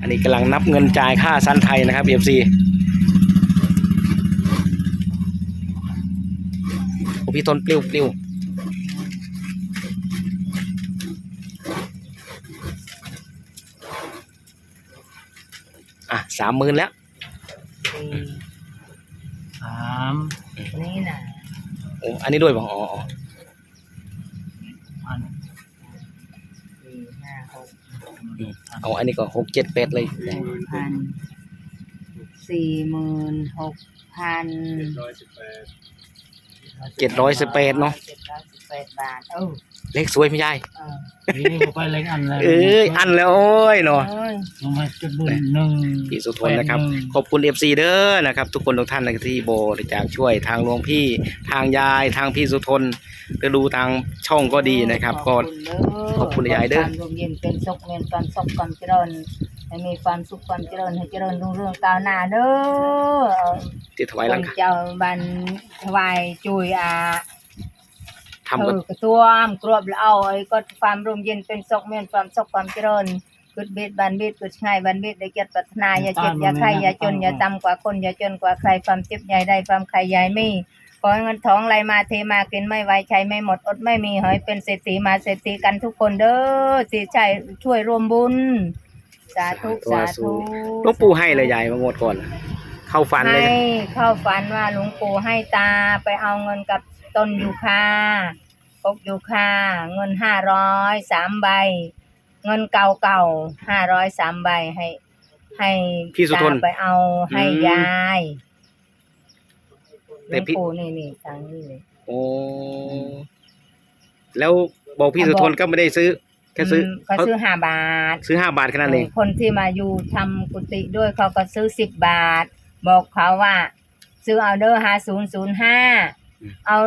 อันนี้กำลังนับเงินจ่ายค่าซันไทยนะครับ FC โอ้พี่ทนปลิวปลิวอะสามหมื่นแล้วสามนี่นะโอ้อันนี้ด้วยป่ะอ๋อ เอาอันนี้ก็หกเจ็ดแปดเลยหกพันสี่หมื่นหกพัน เจ็ดร้อยสิบแปดเนาะเจ็ดร้อยสิบแปดบาทเออเลขสวยไม่ใช่เออนี่ผมไปเล็กอันเลยเอ้ยอันแล้วโอ้ยเนาะ เอ้ยลงมาจุดบุญหนึ่งพี่สุทนนะครับ แปดหง ขอบคุณ FC เด้อนะครับ ทุกคนทุกท่านนะครับที่บริจาคช่วยทางหลวงพี่ทางยายทางพี่สุทนหรือดูทางช่องก็ดีนะครับ ก็ ขอบคุณยายเด้อ ความร่มเย็นเป็นสุขเงินความสุขความเจริญ ให้มีความสุขความเจริญให้เจริญรุ่งเรืองก้าวหน้าเด้อเอาที่ถวายคหลังนคาเจ้าบันถวายจุยอาทำเอก็อกระตัวมกรวบแล้วเอาไอ้ก็ความร่มเย็นเป็นสุขเมียนความสุขความเจริญกุดเบ็ดบันเบ็ดกุดง่ายบันเบ็ดได้เกียรติปรารถนาอย่าเจ็บอย่าไข้อย่าจนอย่าต่ำกว่าคนอย่าจนกว่าใครความเจ็บใหญ่ได้ความใครใหญ่ไม่ขอให้เงินทองไหลมาเทมากินไม่ไหวใช้ไม่หมดอดไม่มีหอยเป็นเศรษฐีมาเศรษฐีกันทุกคนเด้อสิใช่ช่วยรวมบุญ สาธุสาธุหลวงปู่ให้เลยยายมางวดก่อน เข้าฝันเลยให้นะเข้าฝันว่าหลวงปู่ให้ตาไปเอาเงินกับต้นยูคาปกยูคาเงินห้าร้อยสามใบ เงินเก่าเก่าห้าร้อยสามใบให้ ให้พี่สุทนตาไปเอาให้อืมยายหลแต่วงพี่ปู่นี่นี่ทางนี้เลยโอ้แล้วบอกพี่สุทนก็ไม่ได้ซื้อ แค่ซื้อมเขาซื้อห้าบาทซื้อห้าบาทแค่นั้นเองคนที่มาอยู่ทำกุฏิด้วยเขาก็ซื้อสิบบาท บอกเขาว่า ซื้อเอาเด้อห้าศูนย์ศูนย์ห้าเอา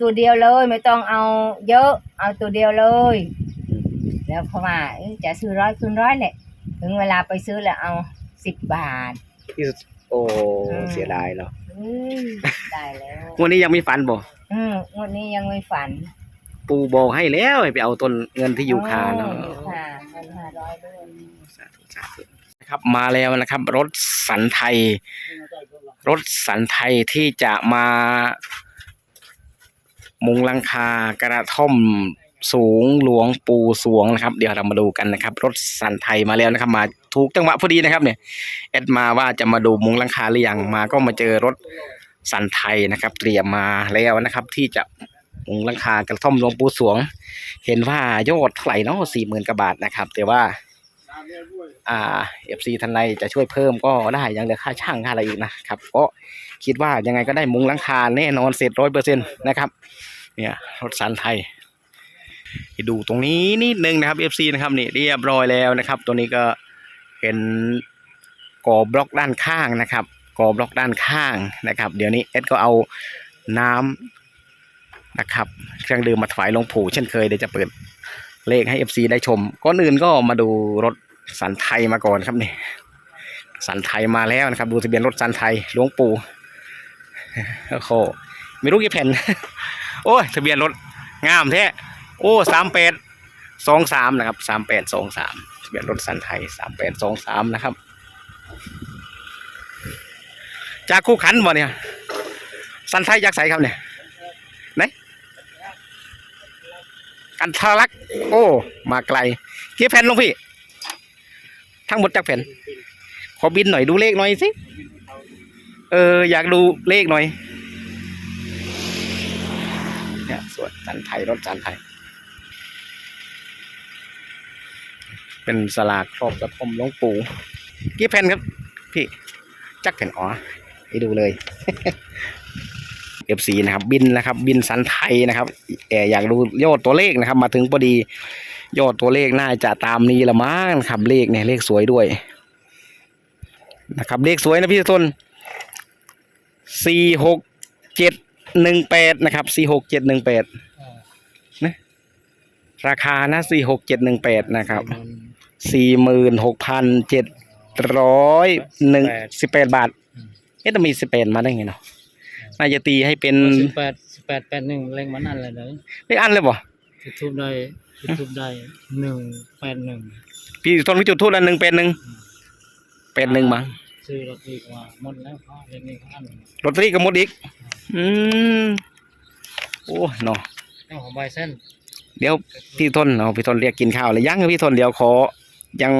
ตัวเดียวเลยไม่ต้องเอาเยอะ เอาตัวเดียวเลย แล้วเขาว่าเอ้ยจะซื้อร้อยคูณร้อยแหละ ถึงเวลาไปซื้อแล้วเอาสิบบาทพี่สุโอ้อืม เสียดายเนาะเอ้ยได้แล้ว วันนี้ยังไม่ฝันบ่อืมงวดนี้ยังไม่ฝัน ปู่บอกให้แล้วให้ไปเอาต้นเงินที่อยู่คาเนาะอ๋ออยู่คาเงินห้าร้อยด้วยสาธุสาธุนะครับมาแล้วนะครับ รถสันไทย รถสันไทยที่จะมามุงหลังคากระท่อมสูงหลวงปู่สวงนะครับ เดี๋ยวเรามาดูกันนะครับ รถสันไทยมาแล้วนะครับ มาถูกจังหวะพอดีนะครับ เนี่ยแอดมาว่าจะมาดูมุงหลังคาหรือยังมาก็มาเจอรถสันไทยนะครับ เตรียมมาแล้วนะครับ ที่จะมุง หลังคากระท่อมหลวงปู่สวง เห็นว่ายอดเท่าไหร่เนาะสี่หมื่นกว่าบาทนะครับ แต่ว่า อ่าเอฟซีทันใดจะช่วยเพิ่มก็ได้ยังเหลือค่าช่างค่าอะไรอีกนะครับก็คิดว่ายังไงก็ได้มุงหลังคาแน่นอนเสร็จร้อยเปอร์เซ็นต์นะครับ เนี่ยรถสันไทยไปดูตรงนี้นิดนึงนะครับเอฟซีนะครับนี่เรียบร้อยแล้วนะครับ ตัวนี้ก็เป็นก่อบล็อกด้านข้างนะครับก่อบล็อกด้านข้างนะครับ เดี๋ยวนี้เอสก็เอาน้ำ นะครับ เครื่องดื่มมาถวายหลวงปู่เช่นเคยเดี๋ยวจะเปิดเลขให้ FC ได้ชมก่อนอื่นก็มาดูรถสันไทยมาก่อนครับนี่สันไทยมาแล้วนะครับ ดูทะเบียนรถสันไทยหลวงปู่โอ้โหไม่รู้กี่แผ่น โอ้ยทะเบียนรถงามแท้โอ้สามแปดสองสามนะครับสามแปดสองสามทะเบียนรถสันไทยสามแปดสองสามนะครับ จากคู่ขันบ่เนี่ยสันไทยจากใสครับเนี่ยไหน กันทะลัก โอ้ มาไกลกี่แผ่นลงพี่ ทั้งหมดจากแผ่น ขอบินหน่อยดูเลขหน่อยสิ เออ อยากดูเลขหน่อย เนี่ยสวดจันไทยรถจันไทย เป็นสลากครอบกระทมหลวงปู่กี่แผ่นครับ พี่ จักแผ่นอ๋อให้ดูเลย เอฟซีนะครับ บินนะครับ บินสันไทยนะครับแอออยากดูยอดตัวเลขนะครับ มาถึงพอดียอดตัวเลขน่าจะตามนี้ละมั้งครับเลขเนี่ยเลขสวยด้วยนะครับเลขสวยนะพี่ต้นสี่หกเจ็ดหนึ่งแปดนะครับสี่หกเจ็ดหนึ่งแปดนะราคานะสี่หกเจ็ดหนึ่งแปดนะครับสี่หมื่นหกพันเจ็ดร้อยหนึ่งสิบแปดบาทเอ๊ะจะมีสิบแปดมาได้ไงเนาะ น่าจะตีให้เป็นสิบแปดสิบแปดแปดหนึ่งเลงมันอันเลยเลยเลขอันเลยบ่จุดทูบได้จุดทูบได้หนึ่งแปดหนึ่งพี่ต้นวิจุดทูตอันหนึ่งเป็นหนึ่งแปดหนึ่งมั้งซื้อรถดีกว่าหมดแล้วเขาเลงนี้เขาอันลอตเตอรี่ก็หมดอีก อืมโอ้เนาะเจ้าของใบเส้นเดี๋ยวพี่ทนเอาพี่ทนเรียกกินข้าวเลยยังพี่ทนเดี๋ยวขอ ยัง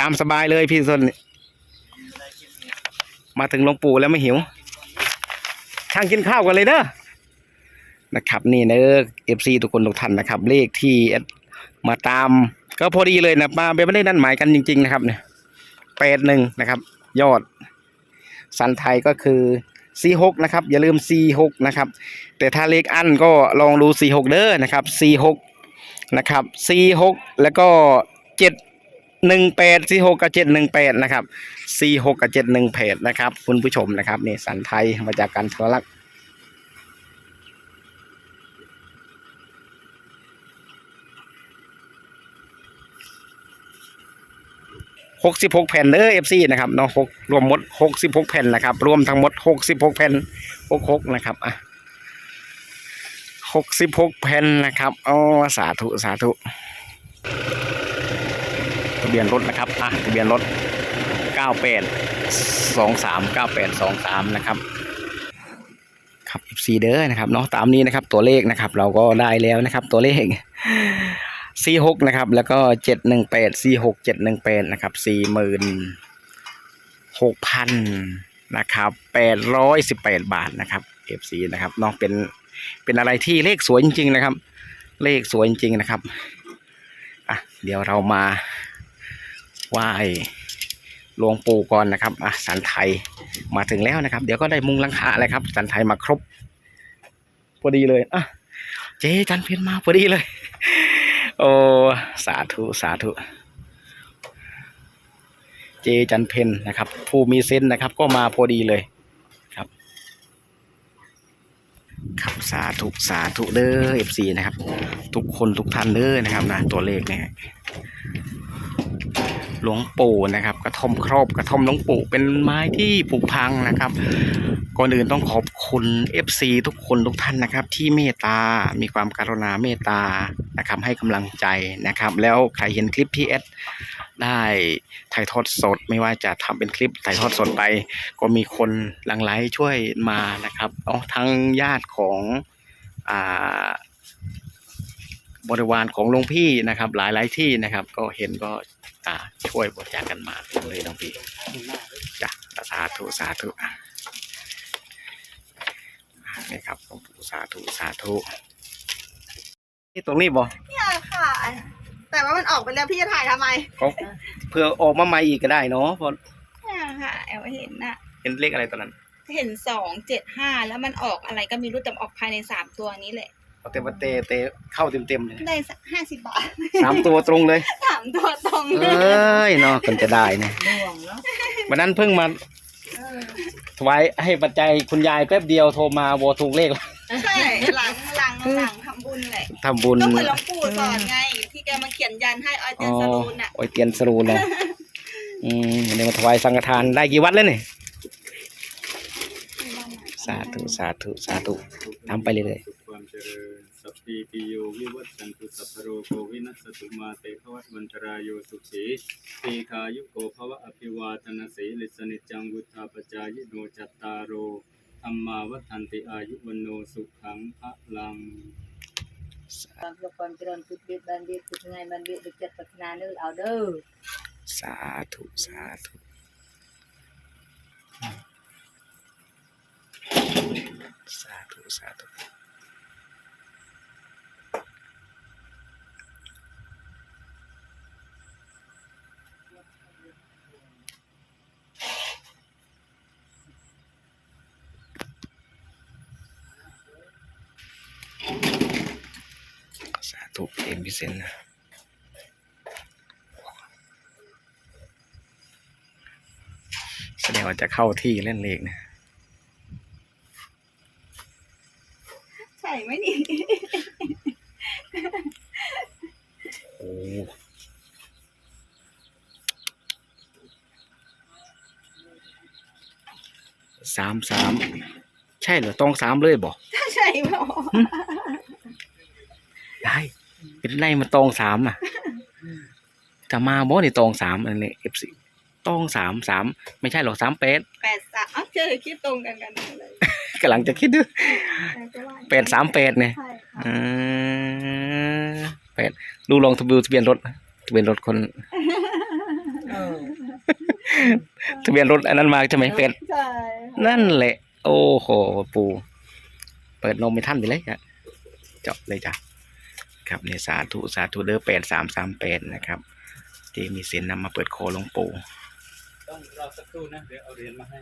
ตามสบายเลยพี่ทนมาถึงหลวงปู่แล้วไม่หิว ช่างกินข้าวกันเลยเด้อนะครับนี่เด้อเอฟซีทุกคนทุกท่านนะครับ เลขที่มาตาม ก็พอดีเลยนะมาไม่ได้นัดหมายกันจริง ๆ นะครับเนี่ยแปดหนึ่งนะครับ ยอด สันไทยก็คือสี่หกนะครับ อย่าลืมสี่หกนะครับ แต่ถ้าเลขอันก็ลองดูสี่หกเด้อนะครับสี่หกนะครับสี่หกแล้วก็เจ็ด หนึ่งแปดสี่หกกับเจ็ดหนึ่งแปดนะครับสี่หกกับเจ็ดหนึ่งแปดนะครับคุณผู้ชมนะครับนี่สันไทยมาจากการทรลักหกสิบหกแผ่นเด้อเอฟซีนะครับเนาะหกรวมหมดหกสิบหกแผ่นนะครับ รวมทั้งหมดหกสิบหกแผ่นหกหกนะครับอะหกสิบหกแผ่นนะครับอ๋อสาธุสาธุ เบียนรถนะครับอะทะเบียนรถเก้าแปดสองสามเก้าแปดสองสามนะครับครับสีเด้อนะครับเนาะตามนี้นะครับตัวเลขนะครับ เราก็ได้แล้วนะครับ ตัวเลขสี่หกนะครับ แล้วก็เจ็ดหนึ่งแปดสี่หกเจ็ดหนึ่งแปดนะครับสี่หมื่นหกพันนะครับแปดร้อยสิบแปดบาทนะครับเอฟซีนะครับเนาะเป็นเป็นอะไรที่เลขสวยจริงๆนะครับ เลขสวยจริงๆนะครับอะเดี๋ยวเรามา ไหว้หลวงปู่ก่อนนะครับอะสันไทยมาถึงแล้วนะครับ เดี๋ยวก็ได้มุงลังคาเลยครับ สันไทยมาครบ พอดีเลยอะเจ๊จันเพียนมาพอดีเลย โอ้สาธุสาธุเจจันเพนนะครับ ผู้มีเซนส์นะครับ ก็มาพอดีเลยครับสาธุสาธุเด้อเอฟซีนะครับ ทุกคนทุกท่านเด้อนะครับนะตัวเลขเนี่ย หลวงปู่นะครับ กระท่อมครอบกระท่อมหลวงปู่เป็นไม้ที่ผุพังนะครับก่อนอื่นต้องขอบคุณ FC ทุกคนทุกท่านนะครับ ที่เมตตา มีความกรุณาเมตตานะครับให้กำลังใจนะครับ แล้วใครเห็นคลิปที่เอสได้ถ่ายทอดสดไม่ว่าจะทำเป็นคลิปถ่ายทอดสดไป ก็มีคนหลั่งไหลช่วยมานะครับเนาทั้งญาติของอ่า บริวารของหลวงพี่นะครับ หลายหลายๆที่นะครับ ก็เห็นก็อ่าช่วยบริจาคกันมาเลยหลวงพี่จ้ะสาธุสาธุอะนี่ครับหลวงปู่สาธุสาธุนี่ตรงนี้บ่เนี่ยค่ะ แต่ว่ามันออกไปแล้วพี่จะถ่ายทำไมเขาเพื่อออกมาใหม่อีกก็ได้เนาะเพราะเนี่ยค่ะแอลเห็นน่ะเห็นเลขอะไรตอนนั้น เห็นสองเจ็ดห้าแล้วมันออกอะไรก็ไมีรู้แต่ออกภายในสามตัวนี้แหละ เอาเต็มเตเตเข้าเต็มเต็มๆเลยได้สักห้าสิบบาท สามตัวตรงเลยสามตัวตรงเอเลย้ยเนาะคนจะได้เนี่ยดวงแล้ววันนั้นเพิ่งมาถวายให้ปัจจัยคุณยายแป๊บเดียวโทรมาโวถูกเลขแล้วใช่หลังหลังหลังทำบุญแหละทำบุญก็เหมือนหลวงปู่สอนไง ที่แกมาเขียนยันให้ออยเจอ๋นอสรูนอะ โอ้ยเตียนสรูนเลยอืมเดี๋ยวมาถวายสังฆทานได้กี่วัดแล้วเนี่ยสาธุสาธุสาธุทำไปเรื่อยสุขความ เจริญ สัพพีติโยวิวัตสันตุสัพพโรโควินัสตุมาเตภวัตวันตรายโยสุขีทีคายุโกภวะอภิวาทนาสีลิสนิจังวุธาปจายโนจัตตารโรธรรมาวัฏันติอายุวันโนสุขังพระลังความสุขความเจริญคือเบียดบันเบียดคือไงบันเบียดเด็กจัดพัฒนาเนื้อเอาเด้อสาธุสาธุสาธุสาธุ สาธุเอ็มพิเศษนะแสดงว่าจะเข้าที่เล่นเลขนะใช่ไหมนี่โอ้สามสามใช่เหรอตองสามเลยบอกถ้าใช่เปล่าได้ เป็นไรมาตองสามอะจะมาบ่นี่ตองสามอันนี้เอฟซีต้องสามสามไม่ใช่หรอกสามแปดแปดสามอ้าวเจอคิดตรงกันกันเลยกำลังจะคิดดูจะว่าแปดสามแปดเนี่ยใช่ค่ะอืมแปดดูลองทะเบียนทะเบียนรถทะเบียนรถคนเออทะเบียนรถอันนั้นมาใช่ไหมแปดใช่นั่นแหละ โอ้โห ปู เปิดนมไม่ทันไปเลยอะเจาะเลยจ้ะ ครับเนี่สาธุสาธุเด้อแปดสามสามแปดนะครับที่มีเสียนนำมาเปิดโคหลวงปู่ ต้องรอสักครู่นะ เดี๋ยวเอาเหรียญมาให้